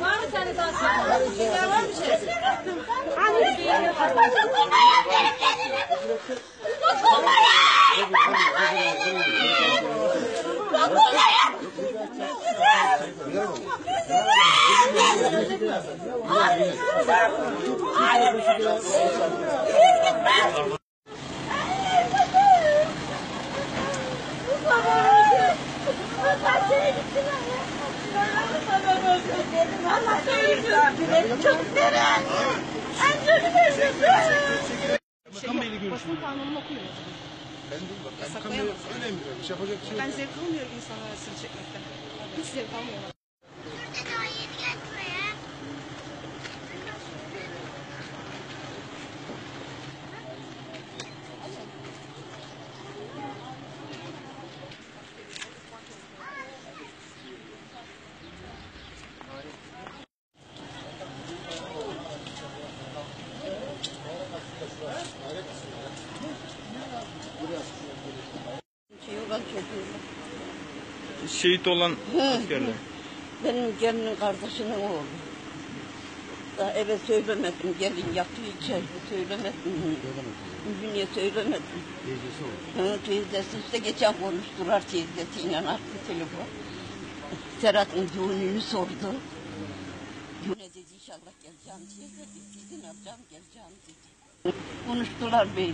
Var mı sende daha sigara var mı şey? Anne dokunma ya benim kendime. Dokunma ya. Dokunma ya. Dokunma ya. Hayır. Hayır. Hayır. Gitme. Baba! Baba! Baba! Baba! Baba! Okuyun. Ben de bak. Yasaklayamaz. önemli. Ben zevk almıyorum insanlar arasını çekmekten. Hiç zevk almıyorum. Daha yeni geldi buraya. Şey olan çocuğum. Şehit olan askerler. Benim gelinin kardeşinin oğlu. Daha eve söylemedim. Gelin yatıyor içeride söylemedim. Bugün söylemedim. Teyzesi oldu. Hı, teyzesi işte geçen konuştular teyzesiyle attı telefon. Serhat'ın düğününü sordu. Düğüne dedi inşallah geleceğim diye dedi. İzin alacağım geleceğim dedi. Konuştular böyle.